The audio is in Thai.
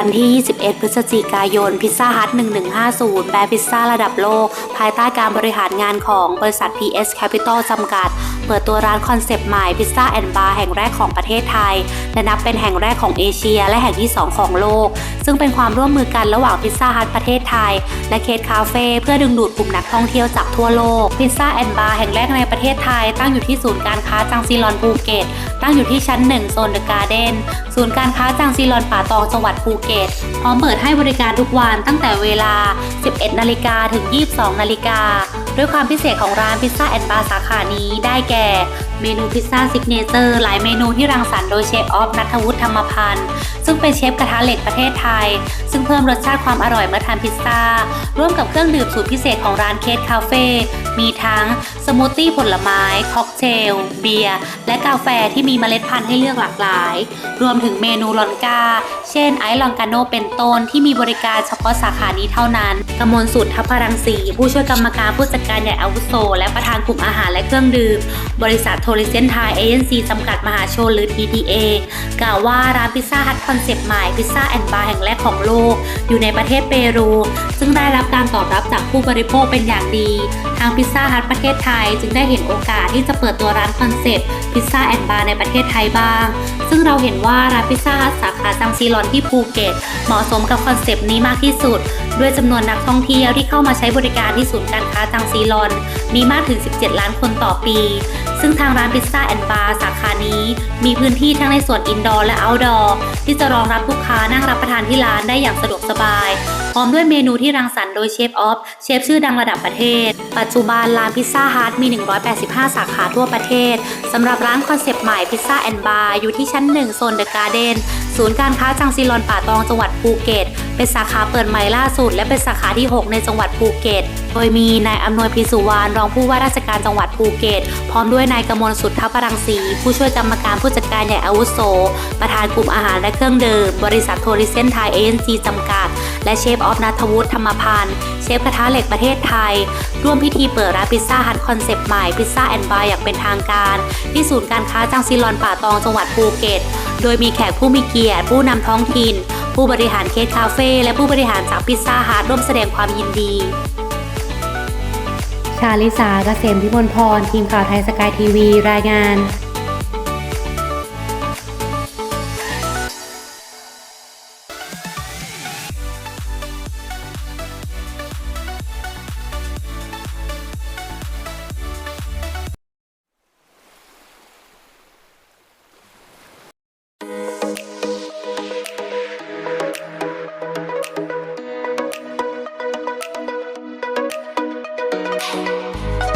วันที่ 21 พฤศจิกายน พิซซ่าฮัท 1150 แบรนด์พิซซ่าระดับโลก ภายใต้การบริหารงานของบริษัท PS Capital จำกัด เปิดตัวร้านคอนเซปต์ใหม่พิซซ่าแอนด์บาร์แห่งแรกของประเทศไทย และนับเป็นแห่งแรกของเอเชีย และแห่งที่ 2 ของโลก ซึ่งเป็นความร่วมมือกันระหว่างพิซซ่าฮัทประเทศไทย และเคสคาเฟ่เพื่อดึงดูดกลุ่มนักท่องเที่ยวจากทั่วโลก พิซซ่าแอนด์บาร์แห่งแรกในประเทศไทยตั้งอยู่ที่ศูนย์การค้าจังซีรอนภูเก็ต ตั้งอยู่ที่ชั้น 1 โซนเดอะการ์เด้นศูนย์การค้าจางซีลอนป่าตองจังหวัดภูเก็ต พร้อมเปิดให้บริการทุกวันตั้งแต่เวลา 11 นาฬิกาถึง 22 นาฬิกาด้วยความพิเศษของร้านพิซซ่าแอนด์บาร์สาขานี้ได้แก่ เมนูพิซซ่าซิกเนเจอร์หลายเมนูที่รังสรรค์โดยเชฟออฟนัทวุฒิธรรมพันธ์ซึ่งเป็นเชฟกระทะเหล็กประเทศไทย ซึ่งเพิ่มรสชาติความอร่อยเมื่อทานพิซซ่า ร่วมกับเครื่องดื่มสูตรพิเศษของร้านเคสคาเฟ่มีทั้งสมูทตี้ผลไม้ ค็อกเทล เบียร์ และกาแฟที่มีเมล็ดพันธุ์ให้เลือกหลากหลาย รวมถึงเมนูลอนกา เช่นไอซ์ลองกาโนเป็นต้นที่มีบริการเฉพาะสาขานี้เท่านั้นกมลสุดทัพพรังสีผู้ช่วยกรรมการผู้จัดการใหญ่อาวุโส และประธานกลุ่มอาหารและเครื่องดื่ม บริษัทโทริเซนไทยเอเจนซีจำกัดมหาชนหรือ TTA กล่าวว่าร้านพิซซ่าฮัทคอนเซปต์ใหม่พิซซ่าแอนด์บาร์แห่งแรกของโลก อยู่ในประเทศเปรู ซึ่งได้รับการตอบรับจากผู้บริโภคเป็นอย่างดี ทางพิซซ่าฮัทประเทศไทย จึงได้เห็นโอกาสที่จะเปิดตัวร้านคอนเซปต์พิซซ่าแอนด์บาร์ในประเทศไทยบ้าง ซึ่งเราเห็นว่าร้านพิซซ่าฮัทสาขาจังซีรอนที่ภูเก็ตเหมาะสมกับคอนเซปต์นี้มากที่สุด ด้วยจำนวนนักท่องเที่ยวที่เข้ามาใช้บริการที่ศูนย์การค้าจังซีรอน มีมากถึง 17 ล้านคนต่อปี ซึ่งทางร้านพิซซ่าแอนด์บาร์สาขานี้มีพื้นที่ทั้งในส่วนอินดอร์และเอาท์ดอร์ที่จะรองรับลูกค้านั่งรับประทานที่ร้านได้อย่างสะดวกสบายพร้อมด้วยเมนูที่รังสรรค์โดยเชฟออฟเชฟชื่อดังระดับประเทศ ปัจจุบันร้านพิซซ่าฮัทมี 185 สาขาทั่วประเทศสำหรับร้านคอนเซปต์ใหม่พิซซ่าแอนด์บาร์อยู่ที่ชั้น 1 โซนเดอะการ์เดนศูนย์การค้าจังซีรอนป่าตองจังหวัดภูเก็ต เป็นสาขาเปิดใหม่ล่าสุด และเป็นสาขาที่ 6 ในจังหวัดภูเก็ต โดยมีนายอำนวยพิสุวรรณรองผู้ว่าราชการจังหวัดภูเก็ต พร้อมด้วยนายกมลสุทธปรังสี ผู้ช่วยกรรมการผู้จัดการใหญ่อาวุโส ประธานกลุ่มอาหารและเครื่องดื่ม บริษัทโทริเซนไทยเอเจนซีจำกัด และเชฟออฟนัทวุฒิธรรมพันธ์เชฟกระทะเหล็กประเทศไทย ร่วมพิธีเปิดร้านพิซซ่าฮัทคอนเซปต์ใหม่พิซซ่าแอนด์บาร์อย่างเป็นทางการ ที่ศูนย์การค้าจังซีรอนป่าตองจังหวัดภูเก็ต โดยมีแขกผู้มีเกียรติ ผู้นำท้องถิ่น ผู้บริหารเคสคาเฟ่และผู้บริหารจากพิซซ่าฮัทร่วมแสดงความยินดีชาลิสาเกษมพิมลพร ทีมข่าวไทยสกายทีวี รายงาน Música